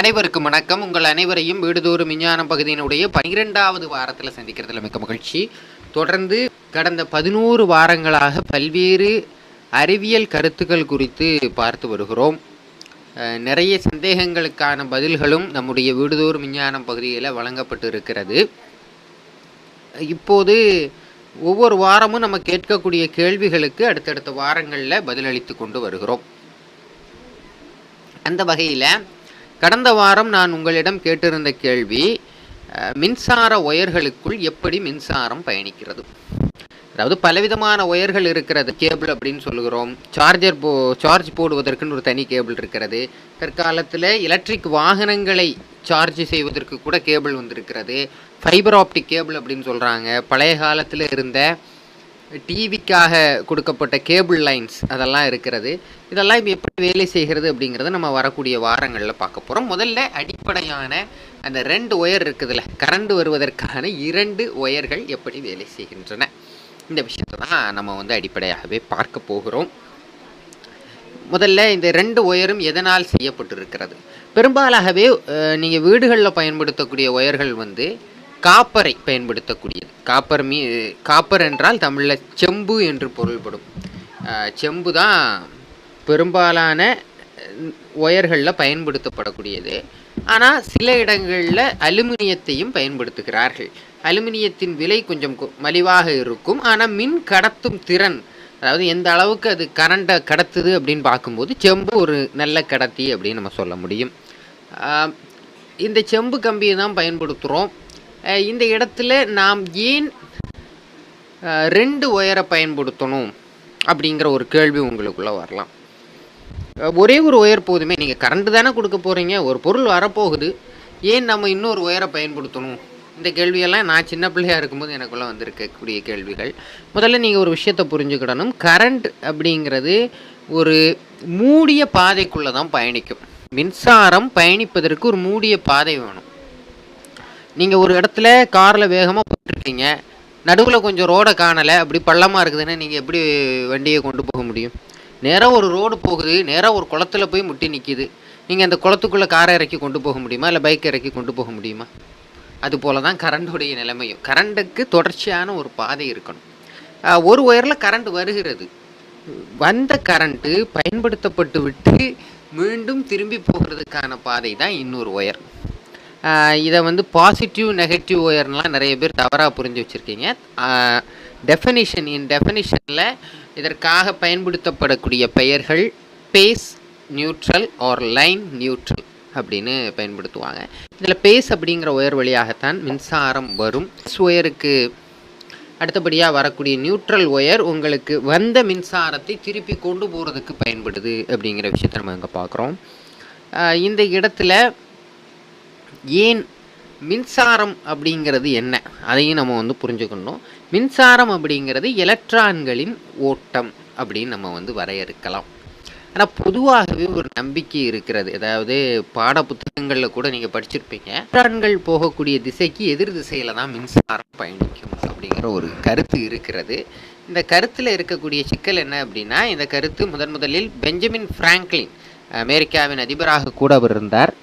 அனைவருக்கும் வணக்கம். உங்கள் அனைவரையும் வீடுதோறும் விஞ்ஞானம் பகுதியினுடைய பனிரெண்டாவது வாரத்தில் சந்திக்கிறதுல மிக்க மகிழ்ச்சி. தொடர்ந்து கடந்த பதினோரு வாரங்களாக பல்வேறு அறிவியல் கருத்துக்கள் குறித்து பார்த்து வருகிறோம். நிறைய சந்தேகங்களுக்கான பதில்களும் நம்முடைய வீடுதோறும் விஞ்ஞானம் பகுதியில் வழங்கப்பட்டு இருக்கிறது. இப்போது ஒவ்வொரு வாரமும் நம்ம கேட்கக்கூடிய கேள்விகளுக்கு அடுத்தடுத்த வாரங்களில் பதிலளித்து கொண்டு வருகிறோம். அந்த வகையில் கடந்த வாரம் நான் உங்களிடம் கேட்டிருந்த கேள்வி மின்சார ஒயர்களுக்குள் எப்படி மின்சாரம் பயணிக்கிறது? அதாவது பலவிதமான ஒயர்கள் இருக்கிறது. கேபிள் அப்படின்னு சொல்லுகிறோம். சார்ஜர் போ சார்ஜ் போடுவதற்குன்னு ஒரு தனி கேபிள் இருக்கிறது. தற்காலத்தில் எலக்ட்ரிக் வாகனங்களை சார்ஜ் செய்வதற்கு கூட கேபிள் வந்திருக்கிறது. ஃபைபர் ஆப்டிக் கேபிள் அப்படின்னு சொல்கிறாங்க பழைய காலத்தில் இருந்த டிவிக்காக கொடுக்கப்பட்ட கேபிள் லைன்ஸ் அதெல்லாம் இருக்கிறது. இதெல்லாம் இப்போ எப்படி வேலை செய்கிறது அப்படிங்கிறத நம்ம வரக்கூடிய வாரங்களில் பார்க்க போகிறோம் முதல்ல அடிப்படையான அந்த ரெண்டு ஒயர் இருக்குதுல்ல கரண்ட் வருவதற்கான இரண்டு ஒயர்கள் எப்படி வேலை செய்கின்றன? இந்த விஷயத்தை தான் நம்ம வந்து அடிப்படையாகவே பார்க்க போகிறோம். முதல்ல இந்த ரெண்டு ஒயரும் எதனால் செய்யப்பட்டிருக்கிறது? பெரும்பாலாகவே நீங்கள் வீடுகளில் பயன்படுத்தக்கூடிய ஒயர்கள் வந்து காப்பரை பயன்படுத்தக்கூடியது. காப்பர் மீ காப்பர் என்றால் தமிழில் செம்பு என்று பொருள்படும். செம்பு தான் பெரும்பாலான ஒயர்களில் பயன்படுத்தப்படக்கூடியது. ஆனால் சில இடங்களில் அலுமினியத்தையும் பயன்படுத்துகிறார்கள். அலுமினியத்தின் விலை கொஞ்சம் கு- மலிவாக இருக்கும். ஆனால் மின் கடத்தும் திறன் அதாவது எந்த அளவுக்கு அது கரண்டை கடத்துது அப்படின்னு பார்க்கும்போது செம்பு ஒரு நல்ல கடத்தி அப்படின்னு நம்ம சொல்ல முடியும். இந்த செம்பு கம்பியை தான் பயன்படுத்துகிறோம் இந்த இடத்துல நாம் ஏன் ரெண்டு ஒயரை பயன்படுத்தணும் அப்படிங்கிற ஒரு கேள்வி உங்களுக்குள்ளே வரலாம். ஒரே ஒரு ஒயர் போதுமே நீங்கள் கரண்ட்டு தானே கொடுக்க போகிறீங்க ஒரு பொருள் வரப்போகுது ஏன் நம்ம இன்னொரு ஒயரை பயன்படுத்தணும்? இந்த கேள்வியெல்லாம் நான் சின்ன பிள்ளையா இருக்கும்போது எனக்குள்ளே வந்திருக்கக்கூடிய கேள்விகள். முதல்ல நீங்கள் ஒரு விஷயத்தை புரிஞ்சுக்கிடணும். கரண்ட் அப்படிங்கிறது ஒரு மூடிய பாதைக்குள்ளே தான் பயணிக்கும். மின்சாரம் பயணிப்பதற்கு ஒரு மூடிய பாதை வேணும். நீங்கள் ஒரு இடத்துல காரில் வேகமாக போயிட்டுருக்கீங்க. நடுவில் கொஞ்சம் ரோடை காணலை. அப்படி பள்ளமாக இருக்குதுன்னா நீங்கள் எப்படி வண்டியை கொண்டு போக முடியும்? நேராக ஒரு ரோடு போகுது. நேராக ஒரு குளத்துல போய் முட்டி நிற்கிது நீங்கள் அந்த குளத்துக்குள்ளே காரை இறக்கி கொண்டு போக முடியுமா? இல்லை பைக் இறக்கி கொண்டு போக முடியுமா? அது போல தான் கரண்டுடைய நிலைமையும். கரண்டுக்கு தொடர்ச்சியான ஒரு பாதை இருக்கணும். ஒரு ஒயரில் கரண்ட் வருகிறது. வந்த கரண்ட்டு பயன்படுத்தப்பட்டு விட்டு மீண்டும் திரும்பி போகிறதுக்கான பாதை தான் இன்னொரு ஒயர் இதை வந்து பாசிட்டிவ் நெகட்டிவ் ஒயர்லாம் நிறைய பேர் தவறாக புரிஞ்சு வச்சுருக்கீங்க. டெஃபனிஷன் இன் டெஃபனிஷனில் இதற்காக பயன்படுத்தப்படக்கூடிய பெயர்கள் phase neutral or line neutral அப்படின்னு பயன்படுத்துவாங்க. இதில் பேஸ் அப்படிங்கிற ஒயர் வழியாகத்தான் மின்சாரம் வரும். ஒயருக்கு அடுத்தபடியாக வரக்கூடிய நியூட்ரல் ஒயர் உங்களுக்கு வந்த மின்சாரத்தை திருப்பி கொண்டு போகிறதுக்கு பயன்படுது அப்படிங்கிற விஷயத்தை நம்ம இங்கே பார்க்குறோம். இந்த இடத்துல ஏன் மின்சாரம் அப்படிங்கிறது என்ன? அதையும் நம்ம வந்து புரிஞ்சுக்கணும். மின்சாரம் அப்படிங்கிறது எலக்ட்ரான்களின் ஓட்டம் அப்படின்னு நம்ம வந்து வரையறுக்கலாம். ஆனால் பொதுவாகவே ஒரு நம்பிக்கை இருக்கிறது. அதாவது பாட புத்தகங்களில் கூட நீங்கள் படிச்சிருப்பீங்க. எலக்ட்ரான்கள் போகக்கூடிய திசைக்கு எதிர் திசையில் தான் மின்சாரம் பயணிக்கும் அப்படிங்கிற ஒரு கருத்து இருக்கிறது. இந்த கருத்தில் இருக்கக்கூடிய சிக்கல் என்ன அப்படின்னா இந்த கருத்து முதன் முதலில் பெஞ்சமின் ஃப்ராங்க்லின் அமெரிக்காவின் அதிபராக கூட அவர் இருந்தார்.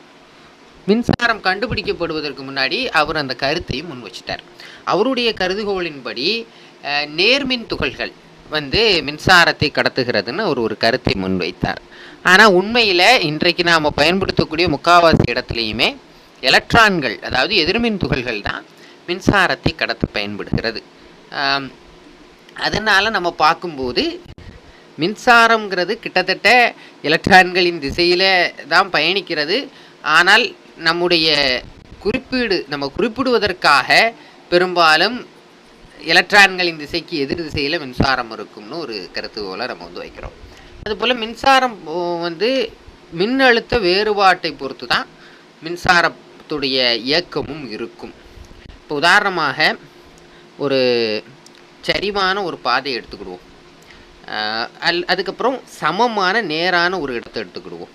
மின்சாரம் கண்டுபிடிக்கப்படுவதற்கு முன்னாடி அவர் அந்த கருத்தையும் முன் வச்சிட்டார். அவருடைய கருதுகோளின்படி நேர்மின் துகள்கள் வந்து மின்சாரத்தை கடத்துகிறதுன்னு அவர் ஒரு கருத்தை முன்வைத்தார் ஆனால் உண்மையில் இன்றைக்கு நாம் பயன்படுத்தக்கூடிய முக்காவாசி இடத்துலையுமே எலக்ட்ரான்கள் அதாவது எதிர்மின் துகள்கள் தான் மின்சாரத்தை கடத்த பயன்படுகிறது. அதனால் நம்ம பார்க்கும்போது மின்சாரங்கிறது கிட்டத்தட்ட எலக்ட்ரான்களின் திசையில் தான் பயணிக்கிறது. ஆனால் நம்முடைய குறிப்பீடு நம்ம குறிப்பிடுவதற்காக பெரும்பாலும் எலக்ட்ரான்களின் திசைக்கு எதிர் திசையில் மின்சாரம் இருக்கும்னு ஒரு கருத்துக்கோளை நம்ம வந்து வைக்கிறோம். அதுபோல் மின்சாரம் வந்து மின்னழுத்த வேறுபாட்டை பொறுத்து தான் மின்சாரத்துடைய இயக்கமும் இருக்கும். இப்போ உதாரணமாக ஒரு சரிவான ஒரு பாதையை எடுத்துக்கிடுவோம். அல் அதுக்கப்புறம் சமமான நேரான ஒரு இடத்த எடுத்துக்கிடுவோம்.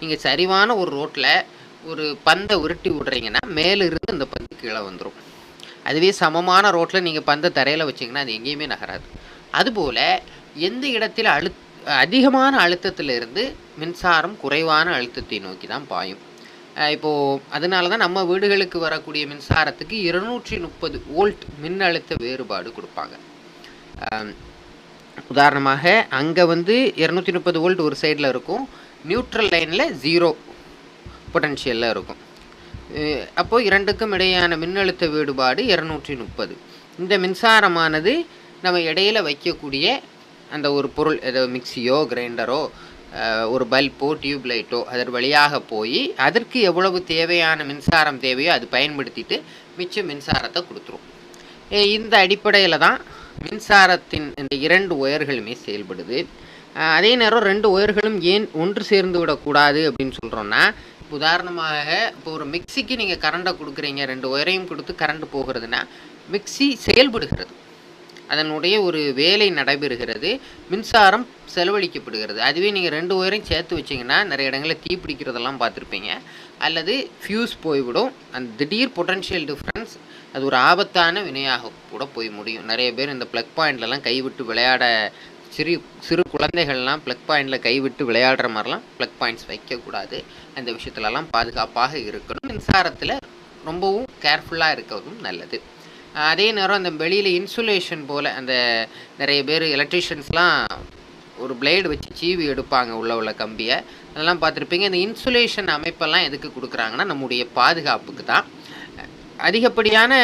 நீங்கள் சரிவான ஒரு ரோட்டில் ஒரு பந்தை உருட்டி விடுறீங்கன்னா மேலிருந்து அந்த பந்து கீழே வந்துடும் அதுவே சமமான ரோட்டில் நீங்கள் பந்தை தரையில் வச்சிங்கன்னா அது எங்கேயுமே நகராது. அதுபோல் எந்த இடத்தில் அழு அதிகமான அழுத்தத்திலிருந்து மின்சாரம் குறைவான அழுத்தத்தை நோக்கி தான் பாயும். இப்போது அதனால தான் நம்ம வீடுகளுக்கு வரக்கூடிய மின்சாரத்துக்கு இருநூற்றி முப்பது வோல்ட் மின்னழுத்த வேறுபாடு கொடுப்பாங்க. உதாரணமாக அங்கே வந்து இரநூத்தி முப்பது வோல்ட் ஒரு சைடில் இருக்கும். நியூட்ரல் லைனில் ஜீரோ பொட்டன்ஷியலில் இருக்கும். அப்போது இரண்டுக்கும் இடையான மின்னழுத்த வேறுபாடு இரநூற்றி முப்பது. இந்த மின்சாரமானது நம்ம இடையில வைக்கக்கூடிய அந்த ஒரு பொருள் ஏதோ மிக்சியோ கிரைண்டரோ ஒரு பல்போ டியூப் லைட்டோ அதன் வழியாக போய் அதற்கு எவ்வளவு தேவையான மின்சாரம் தேவையோ அது பயன்படுத்திட்டு மிச்ச மின்சாரத்தை கொடுத்துரும். இந்த அடிப்படையில் தான் மின்சாரத்தின் இந்த இரண்டு ஒயர்களுமே செயல்படுது. அதே நேரம் ரெண்டு ஒயர்களும் ஏன் ஒன்று சேர்ந்து விடக்கூடாது அப்படின்னு சொல்கிறோன்னா உதாரணமாக இப்போ ஒரு மிக்சிக்கு நீங்கள் கரண்டை கொடுக்குறீங்க ரெண்டு ஒயரையும் கொடுத்து கரண்ட் போகிறதுனா மிக்சி செயல்படுகிறது. அதனுடைய ஒரு வேலை நடைபெறுகிறது. மின்சாரம் செலவழிக்கப்படுகிறது. அதுவே நீங்கள் ரெண்டு ஒயரையும் சேர்த்து வச்சிங்கன்னா நிறைய இடங்களில் தீ பிடிக்கிறதெல்லாம் பார்த்துருப்பீங்க. அல்லது ஃபியூஸ் போய்விடும். அந்த திடீர் பொட்டன்ஷியல் டிஃப்ரென்ஸ் அது ஒரு ஆபத்தான வினையாக கூட போய் முடியும். நிறைய பேர் இந்த ப்ளக் பாயிண்ட்லலாம் கைவிட்டு விளையாட சிறு சிறு குழந்தைகள்லாம் ப்ளக் பாயிண்டில் கைவிட்டு விளையாடுற மாதிரிலாம் ப்ளக் பாயிண்ட்ஸ் வைக்கக்கூடாது. அந்த விஷயத்துலலாம் பாதுகாப்பாக இருக்கணும். மின்சாரத்தில் ரொம்பவும் கேர்ஃபுல்லாக இருக்கிறதும் நல்லது. அதே நேரம் அந்த வெளியில் இன்சுலேஷன் போல் அந்த நிறைய பேர் எலக்ட்ரிஷியன்ஸ்லாம் ஒரு பிளேடு வச்சு சீவி எடுப்பாங்க உள்ள உள்ள கம்பியை. அதெல்லாம் பார்த்துருப்பீங்க. இந்த இன்சுலேஷன் அமைப்பெல்லாம் எதுக்கு கொடுக்குறாங்கன்னா நம்முடைய பாதுகாப்புக்கு தான். அதிகப்படியான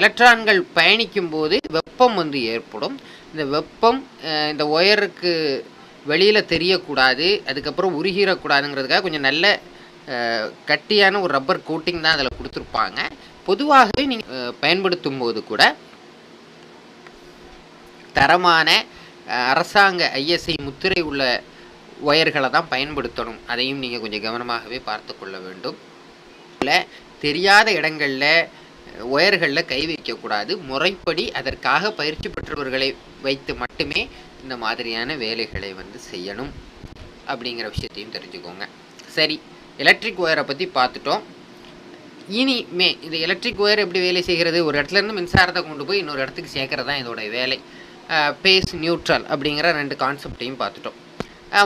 எலக்ட்ரான்கள் பயணிக்கும் போது வெப்பம் வந்து ஏற்படும். இந்த வெப்பம் இந்த ஒயருக்கு வெளியில் தெரியக்கூடாது அதுக்கப்புறம் உருகிடக்கூடாதுங்கிறதுக்காக கொஞ்சம் நல்ல கட்டியான ஒரு ரப்பர் கோட்டிங் தான் அதில் கொடுத்துருப்பாங்க. பொதுவாகவே நீங்கள் பயன்படுத்தும் போது கூட தரமான அரசாங்க ஐஎஸ்ஐ முத்திரை உள்ள ஒயர்களை தான் பயன்படுத்தணும். அதையும் நீங்கள் கொஞ்சம் கவனமாகவே பார்த்து கொள்ள வேண்டும். இல்லை தெரியாத இடங்களில் ஒயர்களில் கை வைக்கக்கூடாது. முறைப்படி அதற்காக பயிற்சி பெற்றவர்களை வைத்து மட்டுமே இந்த மாதிரியான வேலைகளை வந்து செய்யணும் அப்படிங்கிற விஷயத்தையும் தெரிஞ்சுக்கோங்க. சரி எலக்ட்ரிக் ஒயரை பற்றி பார்த்துட்டோம். இனிமே இந்த எலக்ட்ரிக் ஒயர் எப்படி வேலை செய்கிறது? ஒரு இடத்துல இருந்து மின்சாரத்தை கொண்டு போய் இன்னொரு இடத்துக்கு சேர்க்கறது தான் இதோட வேலை. பேஸ் நியூட்ரல் அப்படிங்கிற ரெண்டு கான்செப்டையும் பார்த்துட்டோம்.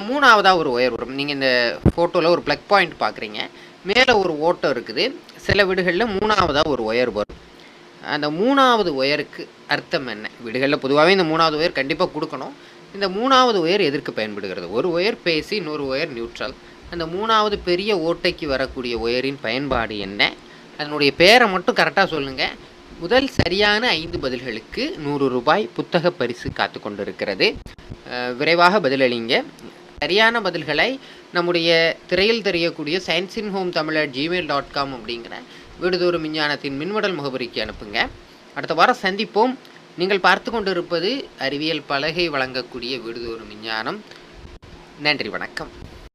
மூணாவதாக ஒரு ஒயர் வரும். நீங்கள் இந்த ஃபோட்டோவில் ஒரு ப்ளக் பாயிண்ட் பார்க்குறீங்க. மேலே ஒரு ஓட்டம் இருக்குது. சில வீடுகளில் மூணாவதாக ஒரு ஒயர் வரும். அந்த மூணாவது ஒயருக்கு அர்த்தம் என்ன? வீடுகளில் பொதுவாகவே இந்த மூணாவது ஒயர் கண்டிப்பாக கொடுக்கணும். இந்த மூணாவது ஒயர் எதற்கு பயன்படுகிறது? ஒரு ஒயர் பேசி இன்னொரு ஒயர் நியூட்ரல். அந்த மூணாவது பெரிய ஓட்டைக்கு வரக்கூடிய ஒயரின் பயன்பாடு என்ன? அதனுடைய பேரை மட்டும் கரெக்டாக சொல்லுங்கள் முதல் சரியான ஐந்து பதில்களுக்கு நூறு ரூபாய் புத்தக பரிசு காத்து கொண்டிருக்கிறது விரைவாக பதிலளிங்க. சரியான பதில்களை நம்முடைய திரையில் தெரியக்கூடிய science in home Tamil Gmail dot com அப்படிங்கிற வீடுதோறும் விஞ்ஞானத்தின் மின்வடல் முகவரிக்கு அனுப்புங்க. அடுத்த வாரம் சந்திப்போம். நீங்கள் பார்த்து கொண்டிருப்பது அறிவியல் பலகை வழங்கக்கூடிய வீடுதோறும் விஞ்ஞானம். நன்றி வணக்கம்.